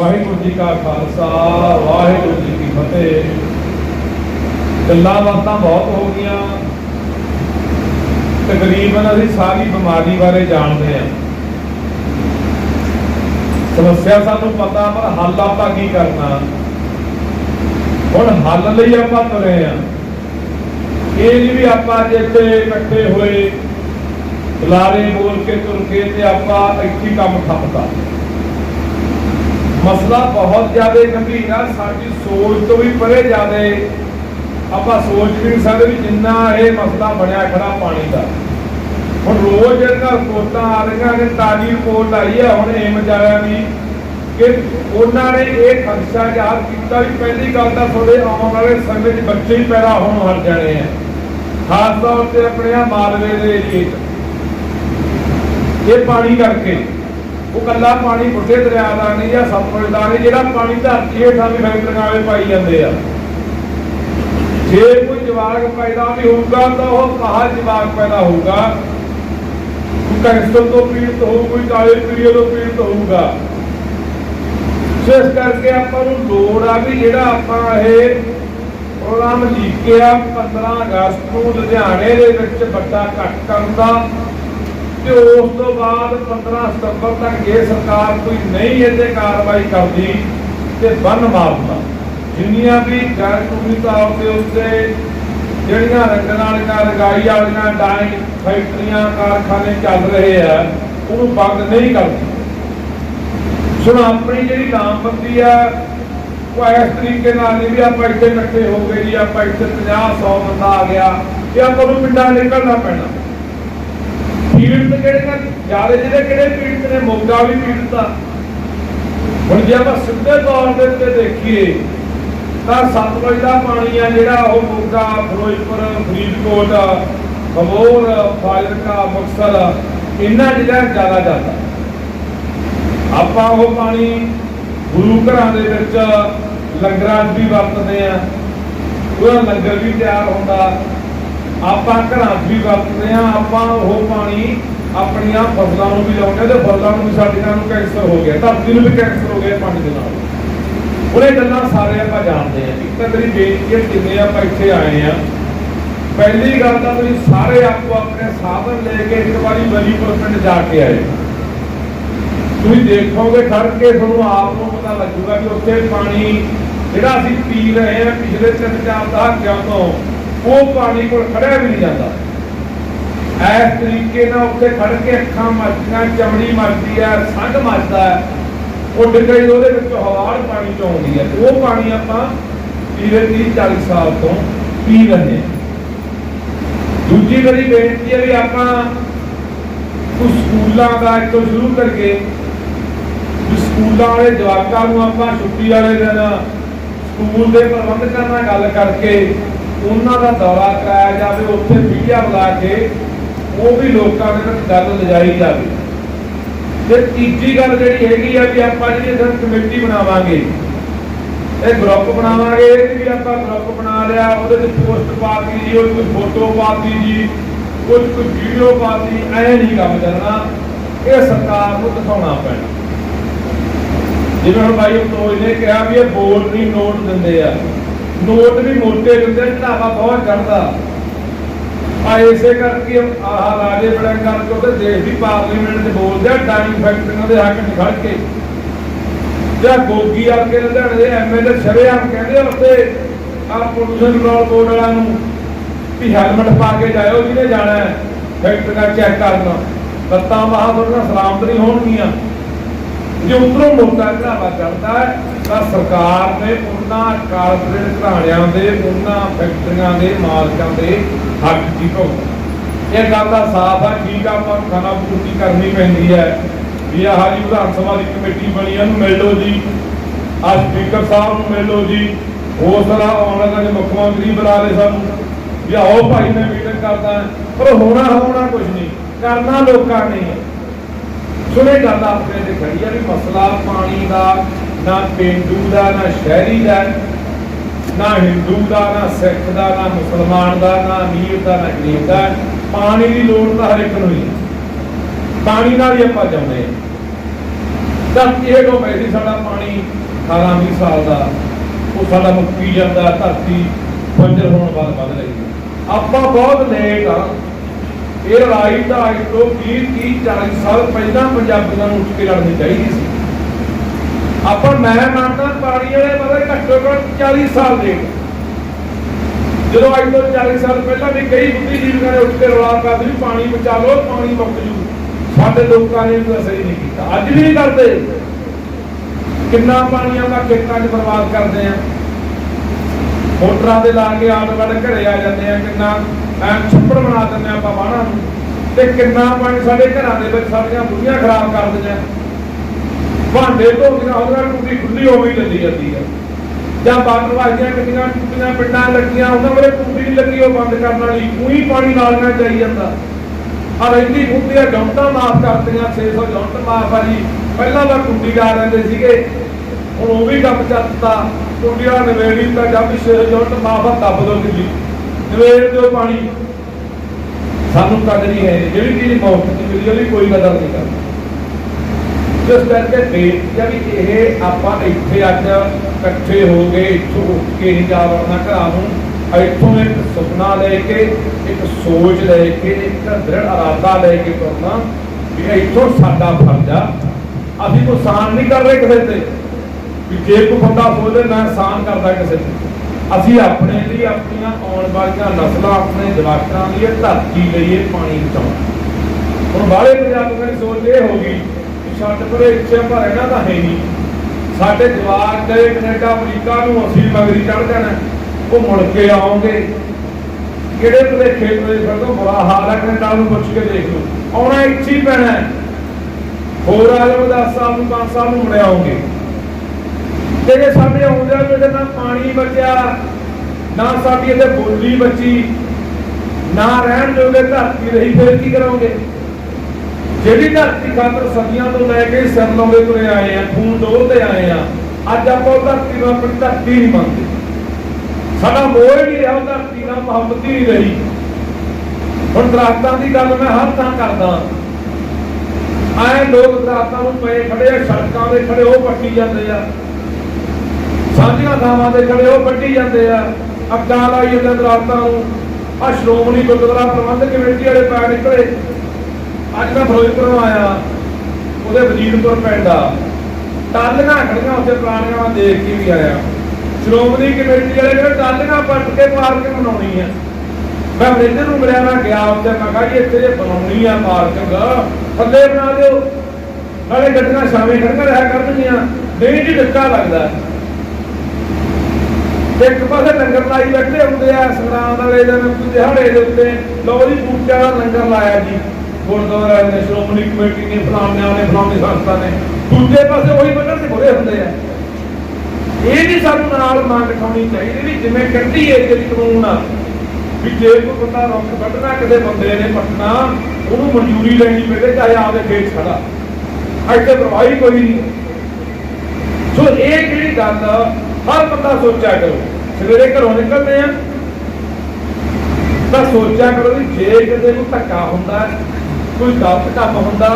ਵਾਹਿਗੁਰੂ ਜੀ ਕਾ ਖਾਲਸਾ, ਵਾਹਿਗੁਰੂ ਜੀ ਕੀ ਫਤਿਹ। ਗੱਲਾਂ ਬਾਤਾਂ ਬਹੁਤ ਹੋ ਗਈਆਂ। ਤਕਰੀਬਨ ਅਸੀਂ ਸਾਰੀ ਬਿਮਾਰੀ ਬਾਰੇ ਜਾਣਦੇ ਹਾਂ। ਸਮੱਸਿਆ ਸਾਨੂੰ ਪਤਾ, ਪਰ ਹੱਲ ਆਪਾਂ ਕੀ ਕਰਨਾ? ਹੁਣ ਹੱਲ ਲਈ ਆਪਾਂ ਤੁਰੇ ਆ ਇਹ ਨਹੀਂ ਵੀ ਆਪਾਂ ਅੱਜ ਇੱਥੇ ਇਕੱਠੇ ਹੋਏ ਬੁਲਾਰੇ ਬੋਲ ਕੇ ਤੁਰ ਕੇ ਤੇ ਆਪਾਂ ਇੱਥੇ ਹੀ ਕੰਮ ਠੱਪਤਾ ਮਸਲਾ ਬਹੁਤ ਜ਼ਿਆਦਾ ਗੰਭੀਰ ਆ, ਸਾਡੀ ਸੋਚ ਤੋਂ ਵੀ ਪਰੇ ਜ਼ਿਆਦਾ। ਆਪਾਂ ਸੋਚ ਵੀ ਨਹੀਂ ਸਕਦੇ ਵੀ ਜਿੰਨਾ ਇਹ ਮਸਲਾ ਬਣਿਆ ਖੜਾ ਪਾਣੀ ਦਾ। ਹੁਣ ਰੋਜ਼ ਜਿਹੜਾ ਰਿਪੋਰਟਾਂ ਆ ਰਹੀਆਂ ਨੇ, ਤਾਜੀ ਰਿਪੋਰਟ ਆਈ ਹੈ ਹੁਣ ਇਹ ਜਾਇਆ ਵੀ ਕਿ ਉਹਨਾਂ ਨੇ ਇਹ ਖਦਸ਼ਾ ਜ਼ਾਹਰ ਕੀਤਾ ਵੀ ਪਹਿਲੀ ਗੱਲ ਤਾਂ ਤੁਹਾਡੇ ਆਉਣ ਵਾਲੇ ਸਮੇਂ 'ਚ ਬੱਚੇ ਹੀ ਪੈਦਾ ਹੋਣ ਹਟ ਜਾਣੇ ਆ। ਖਾਸ ਤੌਰ ਤੇ ਆਪਣੇ ਆ ਮਾਲਵੇ ਦੇ ਏਰੀਏ 'ਚ। ਇਹ ਪਾਣੀ ਕਰਕੇ। ਉਹ ਕੱਲਾ ਪਾਣੀ ਬੁੱਢੇ ਦਰਿਆ ਦਾ ਨਹੀਂ ਜਾਂ ਸਤਲੁਜ ਦਾ ਨਹੀਂ, ਜਿਹੜਾ ਪਾਣੀ ਧਰਤੀ ਹੇਠਾਂ ਵੀ ਫੈਕਟਰੀਆਂ ਵਾਲੇ ਪਾਈ ਜਾਂਦੇ ਆ। ਜੇ ਕੋਈ ਜਵਾਗ ਪੈਦਾ ਵੀ ਹੋਊਗਾ ਤਾਂ ਉਹ ਕਹਾ ਜਵਾਗ ਪੈਦਾ ਹੋਊਗਾ? ਕੈਂਸਰ ਤੋਂ ਪੀੜਤ ਹੋਊ, ਕੋਈ ਕਾਲੇ ਪੀਲੀਏ ਤੋਂ ਪੀੜਤ ਹੋਊਗਾ। ਸੋ ਇਸ ਕਰਕੇ ਆਪਾਂ ਨੂੰ ਲੋੜ ਆ ਵੀ ਜਿਹੜਾ ਆਪਾਂ ਇਹ ਪ੍ਰੋਗਰਾਮ ਲਿਖਿਆ 15 ਅਗਸਤ ਨੂੰ ਲੁਧਿਆਣੇ ਦੇ ਵਿੱਚ ਵੱਡਾ ਇਕੱਠ ਕਰਨ ਦਾ ਤੇ ਉਸ ਤੋਂ ਬਾਅਦ 15 ਸਤੰਬਰ ਤੱਕ ਜੇ ਸਰਕਾਰ ਕੋਈ ਨਹੀਂ ਇਹਦੇ ਕਾਰਵਾਈ ਕਰਦੀ ਤੇ ਬੰਨ ਮਾਰਦਾ ਜਿੰਨੀਆਂ ਵੀ ਗੈਰ ਕਾਨੂੰਨੀ ਤੌਰ ਦੇ ਉੱਤੇ ਜਿਹੜੀਆਂ ਰੰਗਣ ਵਾਲੀਆਂ, ਰਗਾਈ ਵਾਲੀਆਂ ਡਾਈ ਫੈਕਟਰੀਆਂ, ਕਾਰਖਾਨੇ ਚੱਲ ਰਹੇ ਆ, ਉਹਨੂੰ ਬੰਦ ਨਹੀਂ ਕਰਦੀ। ਸੁਣ, ਆਪਣੀ ਜਿਹੜੀ ਲਾਮਬੰਦੀ ਆ, ਉਹ ਇਸ ਤਰੀਕੇ ਨਾਲ ਨਹੀਂ ਵੀ ਆਪਾਂ ਇੱਥੇ ਇਕੱਠੇ ਹੋ ਗਏ ਜੀ, ਆਪਾਂ ਇੱਥੇ 50 100 ਬੰਦਾ ਆ ਗਿਆ, ਇਹ ਆਪਾਂ ਨੂੰ ਪਿੰਡਾਂ ਨਿਕਲਣਾ ਪੈਣਾ। ਪੀੜਤ ਕਿਹੜੇ ਨੇ ਜ਼ਿਆਦਾ ਜਿਹੜੇ ਕਿਹੜੇ ਪੀੜਤ ਨੇ? ਮੋਗਾ ਵੀ ਪੀੜਤ ਆ ਹੁਣ ਜੇ ਆਪਾਂ ਸਿੱਧੇ ਤੌਰ ਦੇ ਉੱਤੇ ਦੇਖੀਏ, ਤਾਂ ਸਤਲੁਜ ਦਾ ਪਾਣੀ ਆ ਜਿਹੜਾ ਉਹ ਮੋਗਾ, ਫਿਰੋਜ਼ਪੁਰ, ਫਰੀਦਕੋਟ ਖਬੋਰ ਫਾਜ਼ਿਲਕਾ, ਮੁਕਤਸਰ, ਇਹਨਾਂ ਜਿਹੜਾ ਜ਼ਿਆਦਾ ਜਾਂਦਾ। ਆਪਾਂ ਉਹ ਪਾਣੀ ਗੁਰੂ ਘਰਾਂ ਦੇ ਵਿੱਚ ਲੰਗਰਾਂ 'ਚ ਵੀ ਵਰਤਦੇ ਆ ਉਹਦਾ ਲੰਗਰ ਵੀ ਤਿਆਰ ਹੁੰਦਾ। ਆਪਾਂ ਘਰਾਂ 'ਚ ਵੀ ਵਰਤਦੇ ਆ ਆਪਾਂ ਉਹ ਪਾਣੀ ਆਪਣੀਆਂ ਫਸਲਾਂ ਨੂੰ ਵੀ ਲਾਉਂਦੇ ਤੇ ਫਸਲਾਂ ਨੂੰ ਵੀ ਸਾਡੀਆਂ ਨੂੰ ਕੈਂਸਰ ਹੋ ਗਿਆ, ਧਰਤੀ ਨੂੰ ਵੀ ਕੈਂਸਰ ਹੋ ਗਿਆ ਪਾਣੀ ਦੇ ਨਾਲ। ਉਹਨੇ ਗੱਲਾਂ ਸਾਰੇ ਆਪਾਂ ਜਾਣਦੇ ਆ ਇੱਕ ਤਾਂ ਮੇਰੀ ਬੇਨਤੀ ਹੈ ਜਿੰਨੇ ਆਪਾਂ ਇੱਥੇ ਆਏ ਆ ਪਹਿਲੀ ਗੱਲ ਤਾਂ ਤੁਸੀਂ ਸਾਰੇ ਆਪੋ ਆਪਣੇ ਸਾਧਨ ਲੈ ਕੇ ਇੱਕ ਵਾਰੀ ਬਲੀਪੁਰ ਪਿੰਡ ਜਾ ਕੇ ਆਏ। ਤੁਸੀਂ ਦੇਖੋਗੇ ਖੜ ਕੇ ਤੁਹਾਨੂੰ ਆਪ ਨੂੰ ਪਤਾ ਲੱਗੂਗਾ ਕਿ ਉੱਥੇ ਪਾਣੀ ਜਿਹੜਾ ਅਸੀਂ ਪੀ ਰਹੇ ਹਾਂ ਪਿਛਲੇ ਤਿੰਨ ਚਾਰ ਦਹਾਕਿਆਂ ਤੋਂ ਉਹ ਪਾਣੀ ਕੋਲ ਖੜਿਆ ਵੀ ਨਹੀਂ ਜਾਂਦਾ। ਇਸ ਤਰੀਕੇ ਨਾਲ ਉੱਥੇ ਖੜ ਕੇ ਅੱਖਾਂ ਮੱਚਦੀਆਂ ਚਮੜੀ ਮੱਚਦੀ ਹੈ, ਸੰਗ ਮੱਚਦਾ ਹੈ। ਉਹ ਡਿੱਗਈ ਉਹਦੇ ਵਿੱਚ ਹਵਾੜ ਪਾਣੀ ਚ ਆਉਂਦੀ ਹੈ। ਉਹ ਪਾਣੀ ਆਪਾਂ ਪਿਛਲੇ 30 40 ਸਾਲ ਤੋਂ ਪੀ ਰਹੇ ਹਾਂ। ਦੂਜੀ ਵਾਰੀ ਬੇਨਤੀ ਹੈ ਵੀ ਆਪਾਂ ਕੁਝ ਸਕੂਲਾਂ ਦਾ ਇੱਥੋਂ ਸ਼ੁਰੂ ਕਰਕੇ ਸਕੂਲਾਂ ਵਾਲੇ ਜਵਾਕਾਂ ਨੂੰ ਆਪਾਂ ਛੁੱਟੀ ਵਾਲੇ ਦਿਨ ਸਕੂਲ ਦੇ ਪ੍ਰਬੰਧਕਾਂ ਨਾਲ ਗੱਲ ਕਰਕੇ ਉਹਨਾਂ ਦਾ ਦੌਰਾ ਕਰਾਇਆ ਜਾਵੇ, ਉੱਥੇ ਮੀਡੀਆ ਬੁਲਾ ਕੇ ਉਹ ਵੀ ਲੋਕਾਂ ਦੇ ਵਿੱਚ ਗੱਲ ਲਿਜਾਈ ਜਾਵੇ। ਤੇ ਤੀਜੀ ਗੱਲ ਜਿਹੜੀ ਹੈਗੀ ਆ ਵੀ ਆਪਾਂ ਜਿਹੜੀ ਇਧਰ ਕਮੇਟੀ ਬਣਾਵਾਂਗੇ, ਇਹ ਗਰੁੱਪ ਬਣਾਵਾਂਗੇ, ਇਹ ਵੀ ਆਪਾਂ ਗਰੁੱਪ ਬਣਾ ਲਿਆ, ਉਹਦੇ ਵਿੱਚ ਪੋਸਟ ਪਾਤੀ ਜੀ, ਉਹ ਕੋਈ ਫੋਟੋ ਪਾਤੀ ਜੀ ਕੁਝ ਕੋਈ ਵੀਡੀਓ ਪਾਤੀ ਐ ਨਹੀਂ ਕੰਮ ਚੱਲਣਾ ਇਹ ਸਰਕਾਰ ਨੂੰ ਦਿਖਾਉਣਾ ਪੈਣਾ। ਜਿਵੇਂ ਹੁਣ ਭਾਈ ਅਫਸੋਸ ਨੇ ਕਿਹਾ ਵੀ ਇਹ ਬੋਰਡ ਨਹੀਂ, ਨੋਟ ਦਿੰਦੇ ਆ। ਨੋਟ ਵੀ ਮੋਟੇ ਦਿੰਦੇ ਆ, ਬਹੁਤ ਚੜਦਾ ਆ ਇਸੇ ਕਰਕੇ ਆਹ ਰਾਜੇ ਬੜਾ ਕਰਕੇ ਉਹਦੇ ਦੇਸ਼ ਦੀ ਪਾਰਲੀਮੈਂਟ 'ਚ ਬੋਲਦੇ ਆ ਡਾਈਂਗ ਫੈਕਟਰੀਆਂ ਦੇ ਹੱਕ 'ਚ ਖੜ ਕੇ। ਜਾਂ ਗੋਗੀ ਆ ਕੇ ਲੁਧਿਆਣੇ ਦੇ ਐਮਐਲਏ ਸ਼ਰੇਆਮ ਕਹਿੰਦੇ ਆ ਆ ਪੋਲੂਸ਼ਨ ਕੰਟਰੋਲ ਬੋਰਡ ਵਾਲਿਆਂ ਨੂੰ ਵੀ ਹੈਲਮਟ ਪਾ ਕੇ ਜਾਇਓ ਜਿਹਨੇ ਜਾਣਾ ਹੈ। ਫੈਕਟਰੀਆਂ ਚੈੱਕ ਕਰਨਾ। ਲੱਤਾਂ ਬਾਹਾਂ ਤੁਹਾਡੀਆਂ ਸਲਾਮਤ ਨਹੀਂ ਹੋਣਗੀਆਂ। ਜੇ ਉਧਰੋਂ ਮੋਟਾ ਘਰਾਵਾ ਚੜਦਾ ਹੈ, ਤਾਂ ਸਰਕਾਰ ਨੇ ਉਹਨਾਂ ਕਾਰਪੋਰੇਟ ਘਰਾਣਿਆਂ ਦੇ, ਉਹਨਾਂ ਫੈਕਟਰੀਆਂ ਦੇ ਮਾਲਕਾਂ ਦੇ ਹੱਕ ਦੀ ਭੁਗਤ ਇਹ ਗੱਲ ਦਾ ਸਾਫ਼ ਆ ਠੀਕ ਆ, ਆਪਾਂ ਨੂੰ ਖਾਣਾ ਪੂਰਤੀ ਕਰਨੀ ਪੈਂਦੀ ਹੈ। ਵੀ ਆਹ ਜੀ ਵਿਧਾਨ ਸਭਾ ਦੀ ਕਮੇਟੀ ਬਣੀ ਇਹਨੂੰ ਮਿਲ ਲਓ ਜੀ। ਆ ਸਪੀਕਰ ਸਾਹਿਬ ਨੂੰ ਮਿਲ ਲਓ ਜੀ। ਹੋ ਸਕਦਾ ਆਉਣ ਵਾਲਾ ਜੇ ਮੁੱਖ ਮੰਤਰੀ ਬੁਲਾ ਲੇ ਸਾਨੂੰ। ਵੀ ਆਓ ਭਾਈ, ਮੈਂ ਮੀਟਿੰਗ ਕਰਦਾ। ਪਰ ਹੋਣਾ ਹੋਣਾ ਕੁਝ ਨਹੀਂ। ਕਰਨਾ ਲੋਕਾਂ ਨੇ। ਹੈ ਗੱਲ ਆਪਣੇ ਤੇ ਖੜੀ ਆ ਵੀ ਮਸਲਾ ਪਾਣੀ ਦਾ, ਨਾ ਪਿੰਡੂ ਦਾ, ਨਾ ਸ਼ਹਿਰੀ ਦਾ, ਨਾ ਹਿੰਦੂ ਦਾ, ਨਾ ਸਿੱਖ ਦਾ, ਨਾ ਮੁਸਲਮਾਨ ਦਾ, ਨਾ ਅਮੀਰ ਦਾ, ਨਾ ਗਰੀਬ ਦਾ, ਪਾਣੀ ਦੀ ਲੋੜ ਤਾਂ ਹਰ ਇੱਕ ਨੂੰ ਹੀ ਪਾਣੀ ਨਾਲ ਹੀ ਆਪਾਂ ਜਾਂਦੇ ਹਾਂ ਧਰਤੀ ਹੇਠੋਂ ਪੈ ਸਾਡਾ ਪਾਣੀ 18 20 ਸਾਲ ਦਾ, ਉਹ ਸਾਡਾ ਮੁੱਕੀ ਜਾਂਦਾ, ਧਰਤੀ ਬੰਜਰ ਹੋਣ ਵੱਲ ਵੱਧ ਰਹੀ ਹੈ। ਆਪਾਂ ਬਹੁਤ ਲੇਟ ਆ। ਇਹ ਲੜਾਈ ਤਾਂ ਅੱਜ ਤੋਂ 20 30 40 ਸਾਲ ਪਹਿਲਾਂ ਪੰਜਾਬੀਆਂ ਨੂੰ ਉੱਠ ਕੇ ਲੜਨੀ ਚਾਹੀਦੀ ਸੀ। ਆਪਾਂ ਮੈਂ ਮੰਨਦਾ ਪਾਣੀ ਵਾਲੇ ਮਤਲਬ ਘੱਟੋ ਘੱਟ 40 ਸਾਲ ਦੇ। ਜਦੋਂ ਅੱਜ ਤੋਂ 40 ਸਾਲ ਪਹਿਲਾਂ ਵੀ ਕਈ ਬੁੱਧੀਜੀਵੀਆਂ ਨੇ ਉੱਠ ਕੇ ਰੌਲਾ ਕਰਦੇ ਵੀ ਪਾਣੀ ਬਚਾ ਲਓ, ਪਾਣੀ ਮੁੱਕ ਜੂ। ਸਾਡੇ ਲੋਕਾਂ ਨੇ ਵੀ ਅਸਰ ਹੀ ਨਹੀਂ ਕੀਤਾ। ਅੱਜ ਵੀ ਨਹੀਂ ਕਰਦੇ। ਕਿੰਨਾ ਪਾਣੀ ਆਉਂਦਾ ਖੇਤਾਂ 'ਚ ਬਰਬਾਦ ਕਰਦੇ ਆ। ਮੋਟਰਾਂ ਦੇ ਲਾ ਕੇ ਆਟ ਵੜ ਘਰੇ ਆ ਜਾਂਦੇ ਆ। ਕਿੰਨਾ ਛੱਪੜ ਬਣਾ ਦਿੰਦੇ ਆ ਆਪਾਂ ਬਾਣਾ ਨੂੰ। ਤੇ ਕਿੰਨਾ ਪਾਣੀ ਸਾਡੇ ਘਰਾਂ ਦੇ ਵਿੱਚ ਸਾਡੀਆਂ ਬੁੱਢੀਆਂ ਖਰਾਬ ਕਰ ਦਿੰਦੇ ਭਾਂਡੇ ਧੋਦੀਆਂ ਉਹਨਾਂ ਟੂਟੀ ਖੁੱਲੀ ਹੋ ਵੀ ਲੱਗੀ ਜਾਂਦੀ ਆ ਜਾਂ ਬਾਥਰੂਮ ਵਾਜੀਆਂ ਕਿੰਨੀਆਂ ਟੂਟੀਆਂ ਪਿੰਡਾਂ ਲੱਗੀਆਂ, ਉਹਨਾਂ ਵੇਲੇ ਟੂਟੀ ਨਹੀਂ ਲੱਗੀ ਉਹ ਬੰਦ ਕਰਨ ਵਾਲੀ, ਉਹੀ ਪਾਣੀ ਨਾਲੀਆਂ ਚਾਈ ਜਾਂਦਾ। ਆ ਰਹਿੰਦੀ ਬੁੱਢੀਆਂ ਜੌਂਟਾਂ ਮਾਫ ਕਰਤੀਆਂ 600 ਜੌਂਟ ਮਾਫ ਆ ਜੀ। ਪਹਿਲਾਂ ਤਾਂ ਟੂਟੀ ਲਾ ਲੈਂਦੇ ਸੀਗੇ, ਹੁਣ ਉਹ ਵੀ ਕੰਮ ਚੱਲਦਾ ਟੂਟੀਆਂ ਨਵੇੜੀ ਤਾਂ ਜਦ 600 ਜੌਂਟ ਮਾਫ ਆ, ਦੱਬ ਦੋ ਦਿੱਲੀ ਨਵੇੜ ਦਿਓ ਪਾਣੀ। ਸਾਨੂੰ ਕਦਰ ਹੀ ਹੈ। ਨਹੀਂ। ਜਿਹੜੀ ਮੌਤ ਦੀ ਮਿਲੀ, ਉਹਦੀ ਕੋਈ ਕਦਰ ਨਹੀਂ ਕਰਦਾ ਜਿਸ ਕਰਕੇ ਬੇਨਤੀ ਵੀ ਇਹ ਆਪਾਂ ਇੱਥੇ ਅੱਜ ਇਕੱਠੇ ਹੋ ਗਏ ਇੱਥੋਂ ਉੱਠ ਕੇ ਨਹੀਂ ਜਾ ਵੜਨਾ ਘਰਾਂ ਨੂੰ। ਇੱਥੋਂ ਇੱਕ ਸੁਪਨਾ ਲੈ ਕੇ, ਇੱਕ ਸੋਚ ਲੈ ਕੇ, ਇੱਕ ਦ੍ਰਿੜ ਇਰਾਦਾ ਲੈ ਕੇ ਤੁਰਨਾ ਵੀ ਇੱਥੋਂ ਸਾਡਾ ਫਰਜ਼ ਆ। ਅਸੀਂ ਕੋਈ ਸਾਨ ਨਹੀਂ ਕਰ ਰਹੇ ਕਿਸੇ ਤੇ। ਵੀ ਜੇ ਕੋਈ ਬੰਦਾ ਸੋਚਦੇ, ਮੈਂ ਸਾਨ ਕਰਦਾ ਕਿਸੇ ਤੇ। ਅਸੀਂ ਆਪਣੇ ਲਈ ਆਪਣੀਆਂ ਆਉਣ ਵਾਲੀਆਂ ਨਸਲਾਂ, ਆਪਣੇ ਜਵਾਕਾਂ ਲਈ ਇਹ ਧਰਤੀ ਲਈ ਇਹ ਪਾਣੀ ਬਚਾਉਣਾ। ਹੁਣ ਬਾਹਲੇ ਪੰਜਾਬੀਆਂ ਦੀ ਸੋਚ ਇਹ ਹੋ ਗਈ ਕਿ ਛੱਡ ਪਰੇ ਇੱਥੇ ਪਰ ਇਹਨਾਂ ਦਾ ਹੈ ਨਹੀਂ। ਸਾਡੇ ਜਵਾਕ ਗਏ ਕੈਨੇਡਾ, ਅਮਰੀਕਾ ਨੂੰ ਅਸੀਂ ਮਗਰੀ ਚੜ ਜਾਣਾ। ਉਹ ਮੁੜ ਕੇ ਆਉਂਗੇ ਕਿਹੜੇ ਭਲੇਖੇ ਦੇ ਫਿਰਦੋ ਬੁਰਾ ਹਾਲ ਹੈ ਕੈਨੇਡਾ ਨੂੰ ਪੁੱਛ ਕੇ ਦੇਖ ਲਓ। ਆਉਣਾ ਇੱਥੇ ਹੀ ਪੈਣਾ ਹੋਰ ਆ ਜਾਓ 10 ਸਾਲ ਨੂੰ 5 ਸਾਲ ਨੂੰ ਮੁੜ ਆਉਂਗੇ ਤੇ ਜੇ ਸਾਡੇ ਆਉਂਦਿਆਂ ਨੂੰ ਨਾਲ ਪਾਣੀ ਬਚਿਆ, ਨਾ ਸਾਡੀ ਇਹਦੇ ਬੋਲੀ ਬਚੀ, ਨਾ ਰਹਿਣ ਜੋਗੇ ਧਰਤੀ ਰਹੀ, ਫਿਰ ਕੀ ਕਰੋਗੇ? ਜਿਹੜੀ ਧਰਤੀ ਖਾਤਰ ਸਦੀਆਂ ਤੋਂ ਲੈ ਕੇ ਸਿਰ ਲਾਉਂਦੇ ਆਏ ਆ, ਖੂਨ ਡੋਲਦੇ ਆਏ ਆ, ਅੱਜ ਆਪਾਂ ਉਹ ਧਰਤੀ ਨੂੰ ਆਪਣੀ ਧਰਤੀ ਨਹੀਂ ਮੰਨਦੇ। ਸਾਡਾ ਮੋਹ ਹੀ ਨਹੀਂ ਰਿਹਾ, ਉਹ ਧਰਤੀ ਨਾਲ ਮੁਹੱਬਤ ਹੀ ਨਹੀਂ ਰਹੀ। ਹੁਣ ਦਰਖਤਾਂ ਦੀ ਗੱਲ ਮੈਂ ਹਰ ਥਾਂ ਕਰਦਾ। ਆਏ ਲੋਕ ਦਰਖਤਾਂ ਨੂੰ ਪਏ ਖੜੇ ਆ, ਸੜਕਾਂ ਦੇ ਖੜੇ, ਉਹ ਪੱਟੀ ਜਾਂਦੇ ਆ। ਸਾਂਝੀਆਂ ਥਾਵਾਂ ਤੇ ਖੜੇ ਉਹ ਵੱਢੀ ਜਾਂਦੇ ਆ। ਅੱਗਾ ਲਾਈ ਜਾਂਦੇ ਦਰਖਤਾਂ ਨੂੰ। ਆ ਸ਼੍ਰੋਮਣੀ ਗੁਰਦੁਆਰਾ ਪ੍ਰਬੰਧਕ ਕਮੇਟੀ ਵਾਲੇ ਪੈ ਨਿਕਲੇ। ਅੱਜ ਮੈਂ ਫਿਰੋਜ਼ਪੁਰੋਂ ਆਇਆ। ਉਹਦੇ ਵਜੀਰਪੁਰ ਪਿੰਡ ਆ। ਟਾਲੀਆਂ ਖੜੀਆਂ ਉੱਥੇ, ਪੁਰਾਣੀਆਂ ਦੇਖ ਕੇ ਵੀ ਆਇਆ। ਸ਼੍ਰੋਮਣੀ ਕਮੇਟੀ ਵਾਲੇ ਕਹਿੰਦੇ, ਟਾਲੀਆਂ ਪੱਟ ਕੇ ਪਾਰਕਿੰਗ ਬਣਾਉਣੀ ਆ। ਮੈਂ ਮੈਨੇਜਰ ਨੂੰ ਮਿਲਿਆ, ਮੈਂ ਗਿਆ ਉੱਥੇ, ਮੈਂ ਕਿਹਾ ਜੀ, ਇੱਥੇ ਜੇ ਬਣਾਉਣੀ ਆ ਪਾਰਕਿੰਗ ਥੱਲੇ ਬਣਾ ਦਿਓ। ਨਾਲੇ ਗੱਡੀਆਂ ਸ਼ਾਮੇ ਖੜੀਆਂ, ਰਹਿ ਕਰਨਗੀਆਂ। ਨਹੀਂ ਜੀ ਧੱਕਾ ਲੱਗਦਾ। ਇੱਕ ਪਾਸੇ ਲੰਗਰ ਲਾਈ ਬੈਠੇ ਹੁੰਦੇ ਆ ਸੰਗਰਾਮ ਵਾਲੇ ਦਿਨ ਦਿਹਾੜੇ ਦੇ ਉੱਤੇ। ਲੋ ਜੀ, ਬੂਟਿਆਂ ਦਾ ਲੰਗਰ ਲਾਇਆ ਜੀ। ਗੁਰਦੁਆਰਾ ਨੇ ਸ਼੍ਰੋਮਣੀ ਕਮੇਟੀ ਨੇ, ਫਲਾਣਿਆਂ ਨੇ, ਫਲਾਣੀ ਸੰਸਥਾ ਨੇ। ਦੂਜੇ ਪਾਸੇ ਉਹੀ ਬੰਨਣ ਤੇ ਬੁਰੇ ਹੁੰਦੇ ਆ। ਇਹ ਵੀ ਸਾਨੂੰ ਨਾਲ ਮੰਗ ਖਾਣੀ ਚਾਹੀਦੀ ਵੀ ਜਿਵੇਂ ਕੱਢੀ ਏਰੀਏ ਦੀ ਕਾਨੂੰਨ ਆ, ਵੀ ਜੇ ਕੋਈ ਬੰਦਾ ਰੁੱਖ ਵੱਢਣਾ ਕਿਸੇ ਬੰਦੇ ਨੇ ਪੱਟਣਾ, ਉਹਨੂੰ ਮਨਜ਼ੂਰੀ ਲੈਣੀ ਪਵੇ, ਚਾਹੇ ਆਪਦੇ ਖੇਤ ਖੜਾ। ਇੱਥੇ ਪ੍ਰਵਾਹੀ ਕੋਈ ਨਹੀਂ। ਸੋ ਇਹ ਜਿਹੜੀ ਗੱਲ ਹਰ ਬੰਦਾ ਸੋਚਿਆ ਕਰੋ, ਸਵੇਰੇ ਘਰੋਂ ਨਿਕਲਦੇ ਆ। ਤਾਂ ਸੋਚਿਆ ਕਰੋ ਵੀ ਜੇ ਕਿਤੇ ਨੂੰ ਧੱਕਾ ਹੁੰਦਾ, ਕੋਈ ਗਲਤ ਕੰਮ ਹੁੰਦਾ,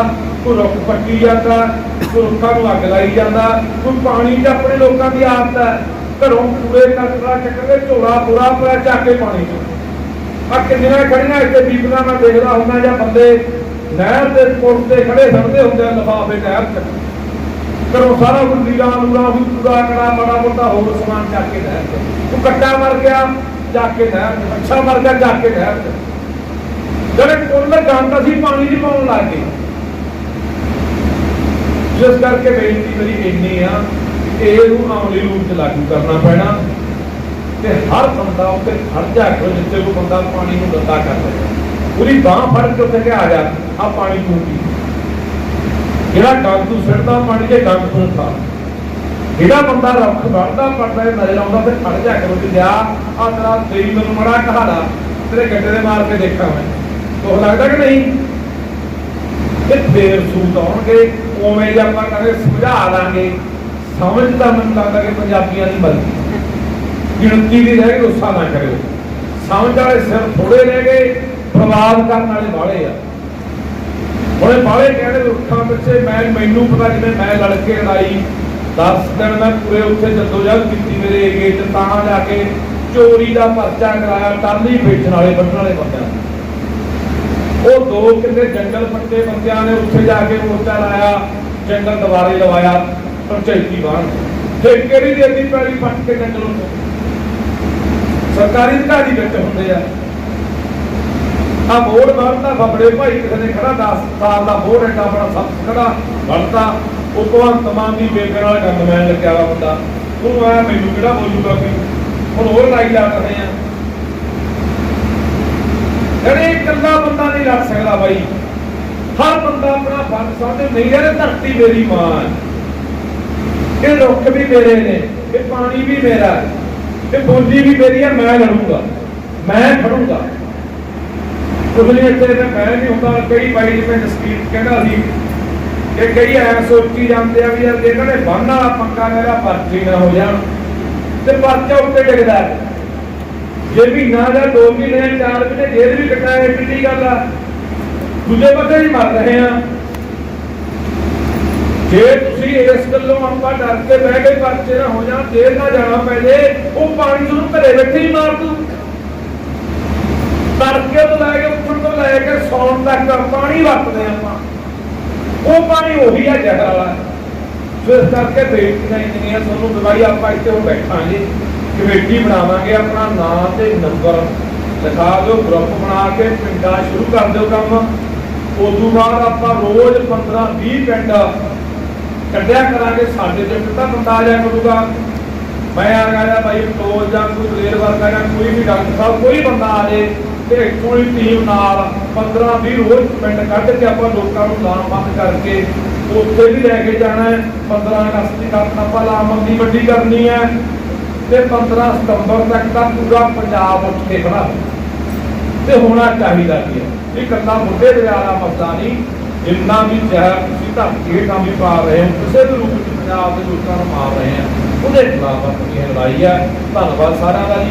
ਕੋਈ ਰੁੱਖ ਪੱਟੀ ਜਾਂਦਾ, ਕੋਈ ਰੁੱਖਾਂ ਨੂੰ ਅੱਗ ਲਾਈ ਜਾਂਦਾ, ਕੋਈ ਪਾਣੀ ਚ ਆਪਣੇ ਲੋਕਾਂ ਦੀ ਆਦਤ ਹੈ, ਘਰੋਂ ਕੂੜੇ ਕਚਰਾ ਚੱਕ ਕੇ ਝੋਲਾ ਪੂਰਾ ਪੂਰਾ ਚੱਕ ਕੇ ਪਾਣੀ ਚ। ਆ ਕਿੰਨੀਆਂ ਖੜੀਆਂ ਇੱਥੇ ਬੀਬੀਆਂ ਮੈਂ ਦੇਖਦਾ ਹੁੰਦਾ ਜਾਂ ਬੰਦੇ ਨਹਿਰ ਦੇ ਪੁਲ ਤੇ ਖੜੇ ਸੜਦੇ ਹੁੰਦੇ ਆ, ਲਿਫਾਫੇ ਨਹਿਰ ਚ। ਕਰੋ ਸਾਰਾ ਕੁਝ ਲੀਲਾ ਲੂਲਾ ਵੀ ਪੂਰਾ ਕਰਾ ਮਾੜਾ ਮੋਟਾ ਹੋਰ ਸਮਾਨ ਚੱਕ ਕੇ ਨਹਿਰ ਤੂੰ ਕੱਟਾ ਮਰ ਗਿਆ ਜਾ ਕੇ ਨਹਿਰ ਅੱਛਾ ਮਰ ਗਿਆ ਜਾ ਕੇ ਨਹਿਰ ਜਿਹੜੇ ਕੋਲ ਗੰਦ ਅਸੀਂ ਪਾਣੀ ਦੀ ਪਾਉਣ ਲੱਗ ਗਏ। ਜਿਸ ਕਰਕੇ ਬੇਨਤੀ ਮੇਰੀ ਇੰਨੀ ਆ ਕਿ ਇਹ ਨੂੰ ਅਮਲੀ ਰੂਪ ਚ ਲਾਗੂ ਕਰਨਾ ਪੈਣਾ। ਤੇ ਹਰ ਬੰਦਾ ਉੱਤੇ ਖੜ ਜਾ ਕੇ ਜਿੱਥੇ ਕੋਈ ਬੰਦਾ ਪਾਣੀ ਨੂੰ ਗੰਦਾ ਕਰ ਰਿਹਾ ਪੂਰੀ ਬਾਹ ਫੜ ਕੇ ਉੱਥੇ ਆ ਜਾ ਆ ਪਾਣੀ ਤੂੰ ਜਿਹੜਾ ਗੰਦ ਤੂੰ ਸਿੱਟਦਾ ਪਾਣੀ ਦੇ ਗੰਦ ਜਿਹੜਾ ਬੰਦਾ ਰੁੱਖ ਵੜਦਾ ਪੜਦਾ ਨਜ਼ਰ ਆਉਂਦਾ ਤੇ ਖੜ ਜਾ ਕੇ ਉੱਥੇ ਜਾ ਆ ਤੇਰਾ ਤੇਰੀ ਮੈਨੂੰ ਮੜਾ ਕਹਾੜਾ ਤੇਰੇ ਗੱਡੇ ਦੇ ਮਾਰ ਕੇ ਦੇਖਾਂ ਮੈਂ। ਉਹ ਲੱਗਦਾ ਕਿ ਨਹੀਂ? ਤੇ ਫੇਰ ਸੂਤ ਆਉਣਗੇ, ਉਵੇਂ ਜੇ ਆਪਾਂ ਕਰੇ ਸਮਝਾ ਲਾਂਗੇ ਸਮਝ ਤਾਂ ਮੈਨੂੰ ਲੱਗਦਾ ਕਿ ਪੰਜਾਬੀਆਂ ਦੀ ਬਲਦੀ ਗਿਣਤੀ ਦੀ ਰਹਿ ਗਈ ਗੁੱਸਾ ਨਾ ਕਰਿਓ। ਸਮਝ ਵਾਲੇ ਸਿਰ ਥੋੜੇ ਰਹਿ ਗਏ, ਬਰਬਾਦ ਕਰਨ ਵਾਲੇ ਬਾਹਲੇ ਆ। ਹੁਣੇ ਬਾਹਲੇ ਕਹਿੰਦੇ ਰੁੱਖਾਂ ਪਿੱਛੇ? ਮੈਂ ਮੈਨੂੰ ਪਤਾ ਜਿਵੇਂ ਮੈਂ ਲੜ ਕੇ ਲੜਾਈ 10 ਦਿਨ ਮੈਂ ਪੂਰੇ ਉੱਥੇ ਜਦੋਜਹਿਦ ਕੀਤੀ ਮੇਰੇ ਏਰੀਏ 'ਚ ਤਾਂ ਜਾ ਕੇ ਚੋਰੀ ਦਾ ਪਰਚਾ ਕਰਾਇਆ ਟਾਲੀ ਵੇਚਣ ਵਾਲੇ, ਵੱਢਣ ਵਾਲੇ ਬੰਦਿਆਂ ਉਹ ਦੋ ਕਿੰਨੇ ਜੰਗਲ ਪੱਟੇ ਬੰਦਿਆਂ ਨੇ ਉੱਥੇ ਜਾ ਕੇ ਮੋਰਚਾ ਲਾਇਆ, ਜੰਗਲ ਦੁਬਾਰੇ ਲਵਾਇਆ, ਪੰਚਾਇਤੀ ਬਾਹਰ ਠੇਕੇ ਦੀ ਦੇਦੀ ਪੈਲੀ ਪੱਟ ਕੇ ਜੰਗਲ ਉੱਤੇ? ਸਰਕਾਰੀ ਅਧਿਕਾਰੀ ਵਿੱਚ ਹੁੰਦੇ ਆ। ਆ ਬੋਰਡ ਵਰਤਾ ਫਬੜੇ ਭਾਈ ਕਿਸੇ ਨੇ ਖੜਾ 10 ਸਾਲ ਦਾ ਬੋਰਡ ਐਡਾ ਬੜਾ ਸਭ ਖੜਾ ਵਰਤਾ ਉਹ ਭਗਵੰਤ ਮਾਨ ਦੀ ਬੇਬੇ ਨਾਲ ਗੰਦ ਮੈਨ ਲੱਗਿਆ ਵਾ ਬੰਦਾ ਉਹ ਆ ਮੈਨੂੰ ਕਿਹੜਾ ਬੋਲੂਗਾ ਕਿ ਹੁਣ ਹੋਰ ਲਾਈ ਲਾ ਰਹੇ ਆ। ਜਿਹੜੇ ਇਕੱਲਾ ਬੰਦਾ ਨਹੀਂ ਲੜ ਸਕਦਾ ਬਾਈ। ਹਰ ਬੰਦਾ ਆਪਣਾ ਫਰਜ਼ ਸਮਝੇ ਨਹੀਂ ਯਾਰ ਧਰਤੀ ਮੇਰੀ ਮਾਂ ਹੈ। ਇਹ ਰੁੱਖ ਵੀ ਮੇਰੇ ਨੇ, ਇਹ ਪਾਣੀ ਵੀ ਮੇਰਾ ਹੈ। ਇਹ ਬੋਲੀ ਵੀ ਮੇਰੀ ਹੈ, ਮੈਂ ਲੜੂੰਗਾ। ਮੈਂ ਖੜੂੰਗਾ। ਕੁਝ ਇੱਥੇ ਤਾਂ ਮੈਂ ਨਹੀਂ ਹੁੰਦਾ, ਕਈ ਬਾਈ ਜਿਵੇਂ ਜਸਕੀਰ ਕਹਿੰਦਾ ਸੀ ਕਿ ਕਈ ਐ ਸੋਚੀ ਜਾਂਦੇ ਆ ਵੀ ਯਾਰ ਇਹਨਾਂ ਨੇ ਬੰਨ ਵਾਲਾ ਪੱਕਾ ਮੇਰਾ ਪਰਚੀ ਨਾ ਹੋ ਜਾਣ ਤੇ ਪਰਚਾ ਉੱਤੇ ਡਿੱਗਦਾ ਹੈ। ਜੇ ਮਹੀਨਾ ਜਾਂ ਦੋ ਮਹੀਨੇ ਜਾਂ ਚਾਰ ਮਹੀਨੇ ਜੇਲ੍ਹ ਵੀ ਕਟਾਏ ਕਿੰਨੀ ਗੱਲ ਆ? ਦੂਜੇ ਪਾਸੇ ਹੀ ਮਰ ਰਹੇ ਆ। ਜੇ ਤੁਸੀਂ ਇਸ ਗੱਲੋਂ ਆਪਾਂ ਡਰ ਕੇ ਬਹਿ ਗਏ ਪਰਚੇ ਨਾ ਹੋ ਜਾਣ, ਜੇਲ੍ਹ ਨਾ ਜਾਣਾ ਪੈ ਜੇ, ਉਹ ਪਾਣੀ ਤੁਹਾਨੂੰ ਘਰੇ ਬੈਠੇ ਹੀ ਮਾਰ ਦੂ। ਤੜਕੇ ਤੋਂ ਲੈ ਕੇ ਉੱਠਣ ਤੋਂ ਲੈ ਕੇ ਸੌਣ ਤੱਕ ਪਾਣੀ ਵਰਤਦੇ ਆਪਾਂ। ਉਹ ਪਾਣੀ ਉਹੀ ਆ ਜ਼ਹਿਰ ਵਾਲਾ। ਸੋ ਕਰਕੇ ਬੇਟੀਆਂ ਇੰਨੀਆਂ ਤੁਹਾਨੂੰ ਦਵਾਈ ਆਪਾਂ ਇੱਥੇ ਹੁਣ ਬੈਠਾਂਗੇ। ਕਮੇਟੀ ਬਣਾਵਾਂਗੇ ਆਪਣਾ ਨਾਂ ਤੇ ਨੰਬਰ। ਲਿਖਾ ਦਿਓ ਗਰੁੱਪ ਬਣਾ ਕੇ ਪਿੰਡਾਂ ਸ਼ੁਰੂ ਕਰ ਦਿਓ ਕੰਮ। ਉਦੋਂ ਬਾਅਦ ਆਪਾਂ ਰੋਜ਼ 15 20 ਪਿੰਡ ਕੱਢਿਆ ਕਰਾਂਗੇ। ਸਾਡੇ ਤੇ ਕਿਤਾ ਬੰਦਾ ਆ ਜਾਇਆ ਕਰੂਗਾ। ਮੈਂ ਆ ਗਿਆ ਭਾਈ ਟੋਲ ਜਾਂ ਕੋਈ ਰੇਲ ਵਰਗਾ ਜਾਂ ਕੋਈ ਵੀ ਡਾਕਟਰ ਸਾਹਿਬ, ਕੋਈ ਬੰਦਾ ਆ ਜੇ। ਤੇ ਇੱਥੋਂ ਦੀ ਟੀਮ ਨਾਲ 15 20 ਰੋਜ਼ ਪਿੰਡ ਕੱਢ ਕੇ ਆਪਾਂ ਲੋਕਾਂ ਨੂੰ ਲਾਮਬੰਦ ਕਰਕੇ ਉੱਥੇ ਵੀ ਲੈ ਕੇ ਜਾਣਾ ਹੈ। 15 ਅਗਸਤ ਦੀ ਤੱਕ ਆਪਾਂ ਲਾਮਬੰਦੀ ਵੱਡੀ ਕਰਨੀ ਹੈ ਤੇ 15 ਸਤੰਬਰ ਤੱਕ ਤਾਂ ਪੂਰਾ ਪੰਜਾਬ ਉੱਠ ਕੇ ਖੜਾ। ਤੇ ਹੋਣਾ ਚਾਹੀਦਾ ਕੀ ਹੈ? ਇਹ ਕੱਲਾ ਮੁੱਦੇ ਦੇ ਵਾਲਾ ਮਸਲਾ ਨਹੀਂ। ਜਿੰਨਾ ਵੀ ਜ਼ਹਿਰ ਤੁਸੀਂ ਧਰਤੀ ਹੇਠਾਂ ਵੀ ਪਾ ਰਹੇ ਹੋ, ਕਿਸੇ ਵੀ ਰੂਪ ਵਿੱਚ ਪੰਜਾਬ ਦੇ ਲੋਕਾਂ ਨੂੰ ਮਾਰ ਰਹੇ ਆ ਉਹਦੇ ਖਿਲਾਫ ਆਪਣੀ ਲੜਾਈ ਹੈ। ਧੰਨਵਾਦ ਸਾਰਿਆਂ ਦਾ ਜੀ।